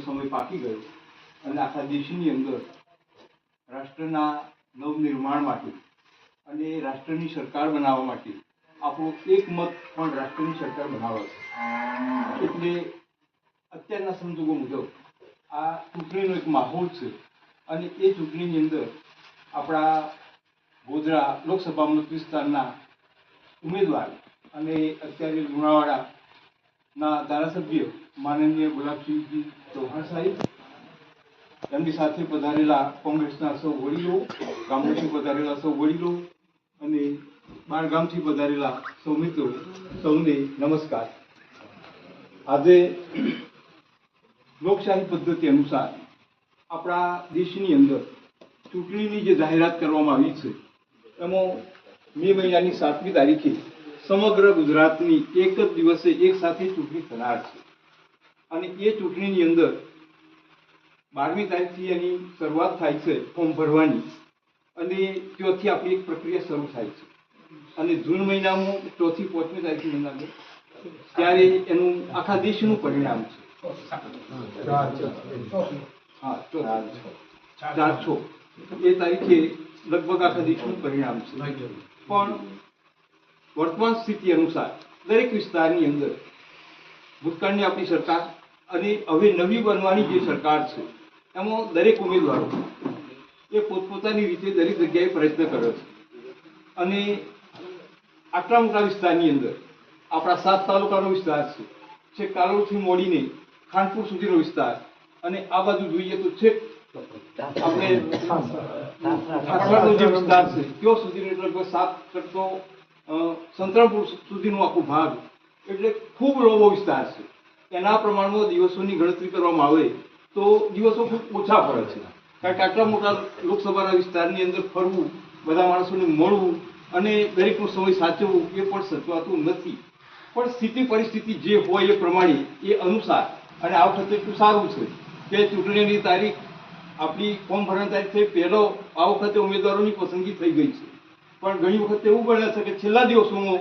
સમય પાકી ગયો અને આખા દેશની અંદર રાષ્ટ્રના નવનિર્માણ માટે અને રાષ્ટ્રની સરકાર બનાવવા માટે આપણો એક મત પણ રાષ્ટ્રની સરકાર બનાવે છે. એટલે અત્યારના સંજોગો મુજબ આ ચૂંટણીનો એક માહોલ છે અને એ ચૂંટણીની અંદર આપણા ગોધરા લોકસભા મત વિસ્તારના ઉમેદવાર અને અત્યારે લુણાવાડાના ધારાસભ્ય માનનીય ગુલાબસિંહજી ચૌહાણ સાહેબ, એમની સાથે પધારેલા કોંગ્રેસના સૌ વડીલો, ગામોથી પધારેલા સૌ વડીલો અને બાર ગામથી પધારેલા સૌ મિત્રો, સૌને નમસ્કાર. આજે લોકશાહી પદ્ધતિ અનુસાર આપણા દેશની અંદર ચૂંટણીની જે જાહેરાત કરવામાં આવી છે, એમાં મે મહિનાની સાતમી તારીખે સમગ્ર ગુજરાતની એક જ દિવસે એક સાથે ચૂંટણી થનાર છે. અને એ ચૂંટણીની અંદર બારમી તારીખથી એની શરૂઆત થાય છે ફોર્મ ભરવાની. અને ત્યાંથી આપણી એક પ્રક્રિયા શરૂ થાય છે. અને જૂન મહિનામાં ચોથી, પાંચમી તારીખ મહિનામાં ત્યારે એનું આખા દેશનું પરિણામ છે. ચાર, છ. એ તારીખે લગભગ આખા દેશનું પરિણામ છે. પણ વર્તમાન સ્થિતિ અનુસાર દરેક વિસ્તારની અંદર ભૂતકાળની આપણી સરકાર અને હવે નવી બનવાની જે સરકાર છે એમાં દરેક ઉમેદવારો એ પોતપોતાની રીતે દરેક જગ્યાએ પ્રયત્ન કર્યો છે. અને આટલા મોટા વિસ્તારની અંદર આપણા સાત તાલુકાનો વિસ્તાર છે છેક કાલોલથી મોડીને ખાનપુર સુધીનો વિસ્તાર અને આ બાજુ જોઈએ તો છેક આપણે જે વિસ્તાર છે ત્યાં સુધીનો લગભગ સાત કરતો સંતરામપુર સુધીનો આખો ભાગ. એટલે ખૂબ લોબો વિસ્તાર છે. એના પ્રમાણમાં દિવસોની ગણતરી કરવામાં આવે તો દિવસો ખૂબ ઓછા પડે છે. કારણ કે આટલા મોટા લોકસભાના વિસ્તારની અંદર ફરવું, બધા માણસોને મળવું અને દરેકનો સમય સાચવવું એ પણ સચવાતું નથી. પણ સ્થિતિ પરિસ્થિતિ જે હોય એ પ્રમાણે એ અનુસાર અને આ વખતે એટલું સારું છે કે ચૂંટણીની તારીખ આપણી ફોર્મ ભરવાની તારીખ થઈ, પહેલો આ વખતે ઉમેદવારોની પસંદગી થઈ ગઈ છે. પણ ઘણી વખત એવું બને છે કે છેલ્લા દિવસોમાં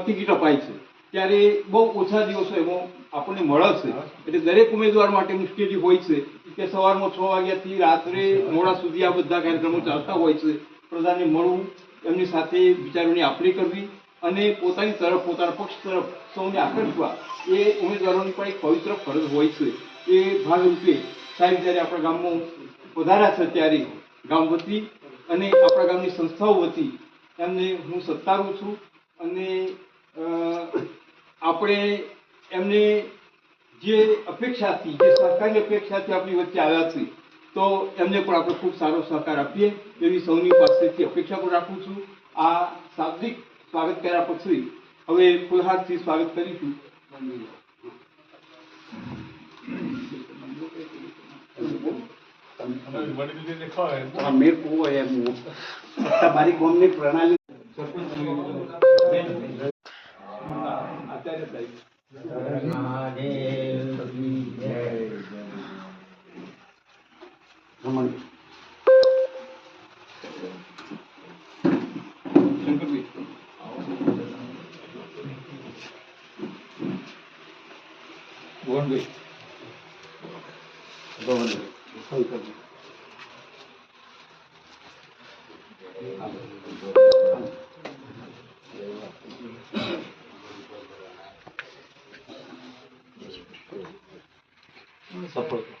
ટિકિટ અપાય છે. ત્યારે બહુ ઓછા દિવસો એમાં આપણને મળે છે. એટલે દરેક ઉમેદવાર માટે મુશ્કેલી હોય છે કે સવારમાં છ વાગ્યાથી રાત્રે મોડા સુધી આ બધા કાર્યક્રમો ચાલતા હોય છે. પ્રધાનને મળવું, એમની સાથે વિચારોની આપણી કરવી અને પોતાની તરફ, પોતાના પક્ષ તરફ સૌને આકર્ષવા એ ઉમેદવારોની પણ એક પવિત્ર ફરજ હોય છે. એ ભાગરૂપે સાહેબ જ્યારે આપણા ગામમાં પધાર્યા છે ત્યારે ગામ વતી અને આપણા ગામની સંસ્થાઓ વતી એમને હું સત્તારું છું અને આપણે એમને જે અપેક્ષાથી, જે સહકારની અપેક્ષાથી આપણી વચ્ચે આવ્યા છે તો એમને પણ આપણે ખૂબ સારો સહકાર આપીએ. એવી સૌની પાસેથી અપેક્ષા પણ રાખું છું. આ શાબ્દિક સ્વાગત કર્યા પછી હવે ફુલહારથી સ્વાગત કરીશું. મેં કુવો એમ તમારી કોમની પ્રણાલી. はい。サポート。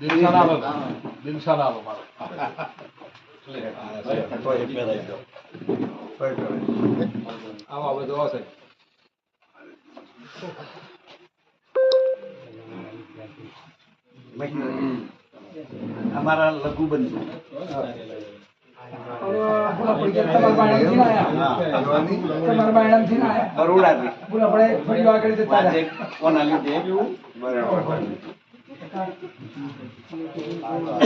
દિલશાન આલમ મારે આવા બધો હશે અમારા લઘુબંધુ બરોડાથી આજે કોના લીધે? 嗯，你，好的。